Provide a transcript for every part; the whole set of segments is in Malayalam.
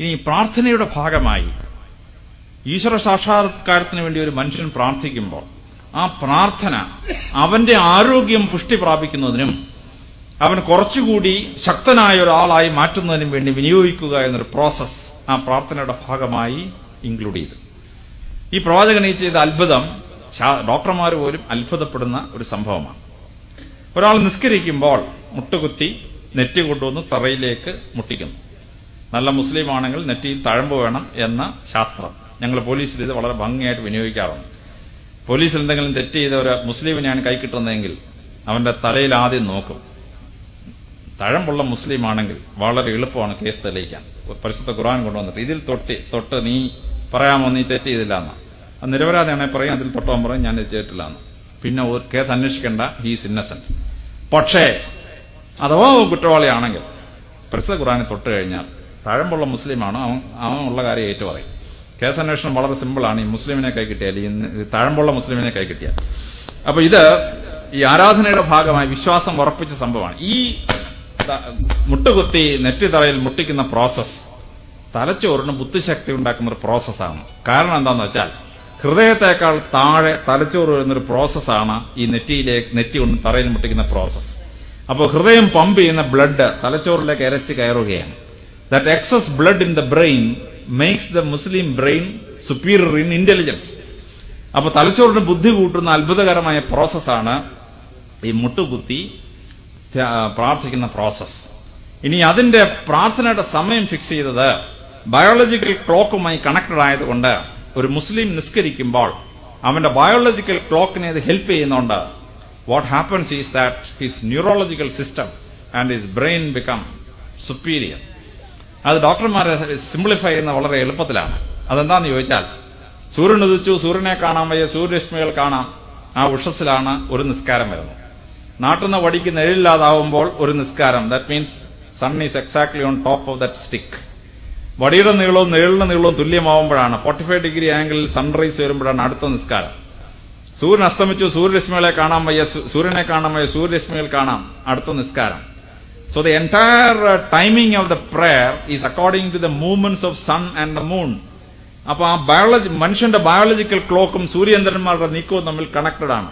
ഇനി പ്രാർത്ഥനയുടെ ഭാഗമായി ഈശ്വര സാക്ഷാത്കാരത്തിന് വേണ്ടി ഒരു മനുഷ്യൻ പ്രാർത്ഥിക്കുമ്പോൾ ആ പ്രാർത്ഥന അവന്റെ ആരോഗ്യം പുഷ്ടി പ്രാപിക്കുന്നതിനും അവൻ കുറച്ചുകൂടി ശക്തനായ ഒരാളായി മാറ്റുന്നതിനും വേണ്ടി വിനിയോഗിക്കുക എന്നൊരു പ്രോസസ് ആ പ്രാർത്ഥനയുടെ ഭാഗമായി ഇൻക്ലൂഡ് ചെയ്തു. ഈ പ്രവാചകൻ ഈ ചെയ്ത അത്ഭുതം ഡോക്ടർമാർ പോലും അത്ഭുതപ്പെടുന്ന ഒരു സംഭവമാണ്. ഒരാൾ നിസ്കരിക്കുമ്പോൾ മുട്ടുകുത്തി നെറ്റ് കൊണ്ടുവന്ന് തറയിലേക്ക് മുട്ടിക്കുന്നു. നല്ല മുസ്ലിം ആണെങ്കിൽ നെറ്റിയിൽ തഴമ്പ് വേണം എന്ന ശാസ്ത്രം. ഞങ്ങൾ പോലീസിൽ ഇത് വളരെ ഭംഗിയായിട്ട് വിനിയോഗിക്കാറുണ്ട്. പോലീസിൽ എന്തെങ്കിലും തെറ്റ് ചെയ്ത ഒരു മുസ്ലിമിനെയാണ് കൈ കിട്ടുന്നതെങ്കിൽ അവന്റെ തലയിൽ ആദ്യം നോക്കും. തഴമ്പുള്ള മുസ്ലിം ആണെങ്കിൽ വളരെ എളുപ്പമാണ് കേസ് തെളിയിക്കാൻ. പരിശുദ്ധ ഖുർആൻ കൊണ്ടുവന്നിട്ട് ഇതിൽ തൊട്ട് തൊട്ട് നീ പറയാമോ നീ തെറ്റ് ചെയ്തില്ല എന്ന്. അത് നിരപരാധിയാണെങ്കിൽ പറയും അതിൽ തൊട്ടോ പറയും ഞാൻ ചെയ്തിട്ടില്ല എന്ന്. പിന്നെ കേസ് അന്വേഷിക്കേണ്ട ഹീസ് ഇന്നസെന്റ് പക്ഷേ അഥവാ കുറ്റവാളിയാണെങ്കിൽ പരിശുദ്ധ ഖുർആനെ തൊട്ട് കഴിഞ്ഞാൽ തഴമ്പുള്ള മുസ്ലിമാണ്. അവൻ അവൻ ഉള്ള കാര്യം ഏറ്റു പറയും കേസ് അന്വേഷണം വളരെ സിമ്പിളാണ്. ഈ മുസ്ലിമിനെ കൈ കിട്ടിയാൽ ഈ തഴമ്പുള്ള മുസ്ലിമിനെ കൈ കിട്ടിയാൽ. അപ്പൊ ഇത് ഈ ആരാധനയുടെ ഭാഗമായി വിശ്വാസം ഉറപ്പിച്ച സംഭവമാണ്. ഈ മുട്ടുകുത്തി മുട്ടുകുത്തി നെറ്റിത്തറയിൽ മുട്ടിക്കുന്ന പ്രോസസ് തലച്ചോറിന് ബുദ്ധിശക്തി ഉണ്ടാക്കുന്ന ഒരു പ്രോസസ്സാണ് കാരണം എന്താന്ന് വെച്ചാൽ ഹൃദയത്തെക്കാൾ താഴെ തലച്ചോറ് വരുന്നൊരു പ്രോസസ്സാണ് ഈ നെറ്റിയിലേക്ക് നെറ്റി കൊണ്ട് തറയിൽ മുട്ടിക്കുന്ന പ്രോസസ്സ് അപ്പോൾ ഹൃദയം പമ്പ് ചെയ്യുന്ന ബ്ലഡ് തലച്ചോറിലേക്ക് ഇരച്ച് കയറുകയാണ്. That excess blood in the brain makes the Muslim brain superior in intelligence. അപ്പൊ തലച്ചോറിന് ബുദ്ധി കൂട്ടുന്ന അത്ഭുതകരമായ പ്രോസസ്സാണ് ഈ മുട്ടുകുത്തി പ്രാർത്ഥിക്കുന്ന പ്രോസസ് ഇനി അതിന്റെ പ്രാർത്ഥനയുടെ സമയം ഫിക്സ് ചെയ്തത് ബയോളജിക്കൽ ക്ലോക്കുമായി കണക്റ്റഡ് ആയതുകൊണ്ട് ഒരു മുസ്ലിം നിസ്കരിക്കുമ്പോൾ അവന്റെ ബയോളജിക്കൽ ക്ലോക്കിനെ ഇത് ഹെൽപ്പ് ചെയ്യുന്നുണ്ട്. What happens is that his neurological system and his brain become superior അത് ഡോക്ടർമാരെ സിംപ്ലിഫൈ ചെയ്യുന്ന വളരെ എളുപ്പത്തിലാണ്. അതെന്താന്ന് ചോദിച്ചാൽ സൂര്യൻ ഉദിച്ചു സൂര്യനെ കാണാൻ വയ്യ സൂര്യരശ്മികൾ കാണാം ആ ഉഷസ്സിലാണ് ഒരു നിസ്കാരം വരുന്നത്. നാട്ടിൽ നിന്ന് വടിക്ക് നിഴലില്ലാതാവുമ്പോൾ ഒരു നിസ്കാരം. That means sun is exactly on top of that stick വടിയുടെ നീളവും നിഴലിന്റെ നീളവും തുല്യമാവുമ്പോഴാണ് ഫോർട്ടി ഫൈവ് ഡിഗ്രി ആംഗിളിൽ സൺറൈസ് വരുമ്പോഴാണ് അടുത്ത നിസ്കാരം. സൂര്യൻ അസ്തമിച്ചു സൂര്യരശ്മികളെ കാണാൻ വയ്യ സൂര്യനെ കാണാൻ വയ്യ സൂര്യരശ്മികൾ കാണാം അടുത്ത നിസ്കാരം. So the entire timing of the prayer is according to the movements of sun and the moon അപ്പൊ ആ ബയോളജി മനുഷ്യന്റെ ബയോളജിക്കൽ ക്ലോക്കും സൂര്യചന്ദ്രന്മാരുടെ നീക്കവും തമ്മിൽ കണക്റ്റഡ് ആണ്.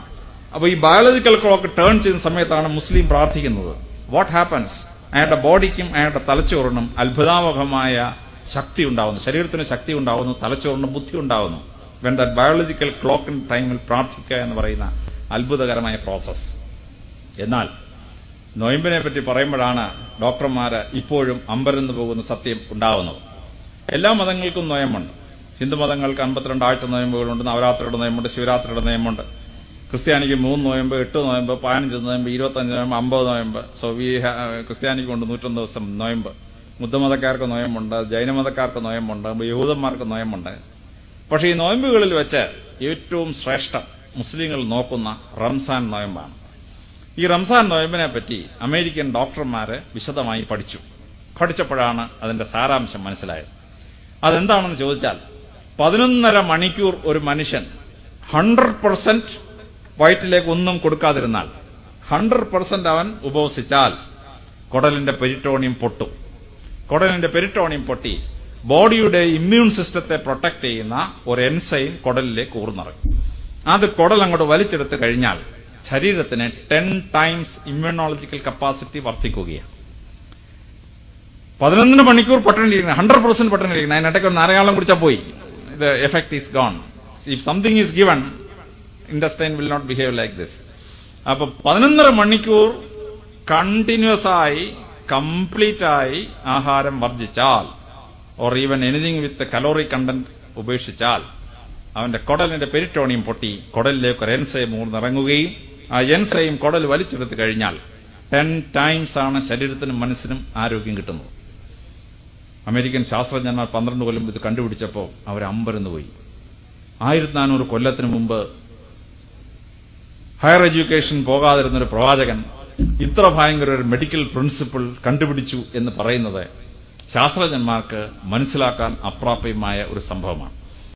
അപ്പൊ ഈ ബയോളജിക്കൽ ക്ലോക്ക് ടേൺ ചെയ്യുന്ന സമയത്താണ് മുസ്ലിം പ്രാർത്ഥിക്കുന്നത്. വാട്ട് ഹാപ്പൻസ് അയാളുടെ ബോഡിക്കും അയാളുടെ തലച്ചോറിനും അത്ഭുതാവഹമായ ശക്തി ഉണ്ടാവുന്നു. ശരീരത്തിന് ശക്തി ഉണ്ടാവുന്നു തലച്ചോറിന് ബുദ്ധി ഉണ്ടാവുന്നു. വെൻ ദാറ്റ് ബയോളജിക്കൽ ക്ലോക്കിൻ ടൈമിൽ പ്രാർത്ഥിക്കുക എന്ന് പറയുന്ന അത്ഭുതകരമായ പ്രോസസ് എന്നാൽ നൊയമ്പിനെ പറ്റി പറയുമ്പോഴാണ് ഡോക്ടർമാര് ഇപ്പോഴും അമ്പരന്ന് പോകുന്ന സത്യം ഉണ്ടാവുന്നത്. എല്ലാ മതങ്ങൾക്കും നൊയമ്പുണ്ട്. ഹിന്ദു മതങ്ങൾക്ക് അമ്പത്തിരണ്ട് ആഴ്ച നൊയമ്പുകളുണ്ട് നവരാത്രിയുടെ നൊയമ്പുണ്ട് ശിവരാത്രിയുടെ നൊയമ്പുണ്ട്. ക്രിസ്ത്യാനിക്ക് മൂന്ന് നോയമ്പ് എട്ട് നോയമ്പ് പതിനഞ്ച് നോയമ്പ് ഇരുപത്തഞ്ച് നോയമ്പ് അമ്പത് നോയമ്പ്. സോ ക്രിസ്ത്യാനിക്ക് ഉണ്ട് നൂറ്റൊന്ന് ദിവസം നോയമ്പ്. ബുദ്ധമതക്കാർക്ക് നോയമ്പുണ്ട് ജൈനമതക്കാർക്ക് നോയമ്പുണ്ട് യഹൂദന്മാർക്ക് നോയമ്പുണ്ട്. പക്ഷേ ഈ നോയമ്പുകളിൽ വെച്ച് ഏറ്റവും ശ്രേഷ്ഠ മുസ്ലിങ്ങൾ നോക്കുന്ന റംസാൻ നോയമ്പാണ്. ഈ റംസാൻ നോയമ്പിനെ പറ്റി അമേരിക്കൻ ഡോക്ടർമാര് വിശദമായി പഠിച്ചു. പഠിച്ചപ്പോഴാണ് അതിന്റെ സാരാംശം മനസ്സിലായത്. അതെന്താണെന്ന് ചോദിച്ചാൽ പതിനൊന്നര മണിക്കൂർ ഒരു മനുഷ്യൻ ഹൺഡ്രഡ് പെർസെന്റ് വയറ്റിലേക്ക് ഒന്നും കൊടുക്കാതിരുന്നാൽ ഹൺഡ്രഡ് പെർസെന്റ് അവൻ ഉപവസിച്ചാൽ കുടലിന്റെ പെരിട്ടോണിയം പൊട്ടും. കുടലിന്റെ പെരിട്ടോണിയം പൊട്ടി ബോഡിയുടെ ഇമ്മ്യൂൺ സിസ്റ്റത്തെ പ്രൊട്ടക്ട് ചെയ്യുന്ന ഒരു എൻസൈം കുടലിലേക്ക് ഊർന്നിറങ്ങും. അത് കുടൽ അങ്ങോട്ട് വലിച്ചെടുത്ത് കഴിഞ്ഞാൽ ശരീരത്തിന് ടെൻ ടൈംസ് ഇമ്മ്യൂണോളജിക്കൽ കപ്പാസിറ്റി വർദ്ധിക്കുകയാണ്. പതിനൊന്നിന് മണിക്കൂർ പൊട്ടണിരിക്കുന്നത് ഹൺഡ്രഡ് പെർസെന്റ് പൊട്ടണിരിക്കുന്നത് അതിനിടയ്ക്ക് ഒരു നാരകാലം കുടിച്ചാൽ പോയി. ഇത് effect is gone if something is given intestine will not behave like this അപ്പൊ പതിനൊന്നര മണിക്കൂർ കണ്ടിന്യൂസ് ആയി കംപ്ലീറ്റ് ആയി ആഹാരം വർജിച്ചാൽ or even anything with calorie content ഉപേക്ഷിച്ചാൽ അവന്റെ കുടലിന്റെ പെരിറ്റോണിയം പൊട്ടി കുടലിലേക്ക് ഒരു എൻസൈം ഊർന്നിറങ്ങുകയും ആ എൻസൈം കുടൽ വലിച്ചെടുത്ത് കഴിഞ്ഞാൽ ടെൻ ടൈംസ് ആണ് ശരീരത്തിനും മനസ്സിനും ആരോഗ്യം കിട്ടുന്നത്. അമേരിക്കൻ ശാസ്ത്രജ്ഞന്മാർ പന്ത്രണ്ട് കൊല്ലം ഇത് കണ്ടുപിടിച്ചപ്പോൾ അവർ അമ്പരന്ന് പോയി. ആയിരത്തി നാനൂറ് കൊല്ലത്തിന് മുമ്പ് ഹയർ എഡ്യൂക്കേഷൻ പോകാതിരുന്ന ഒരു പ്രവാചകൻ ഇത്ര ഭയങ്കര ഒരു മെഡിക്കൽ പ്രിൻസിപ്പിൾ കണ്ടുപിടിച്ചു എന്ന് പറയുന്നത് ശാസ്ത്രജ്ഞന്മാർക്ക് മനസ്സിലാക്കാൻ അപ്രാപ്യമായ ഒരു സംഭവമാണ്.